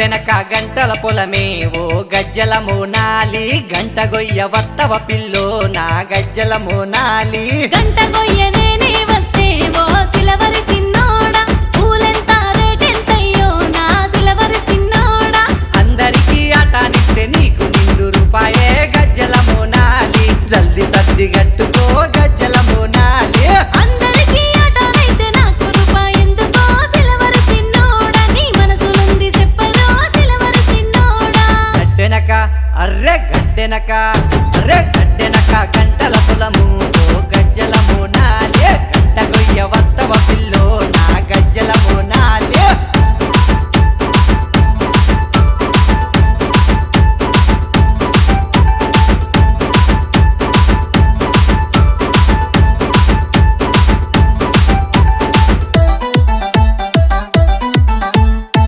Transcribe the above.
వెనక గంటల పొలమే ఓ గజ్జల మోనాలి గంట గొయ్య వత్తవ పిల్లో నా గజ్జల మోనాలి గంట గొయ్య అర్రె గడ్డెనక అర్రె గడ్డెనక గంటల కులము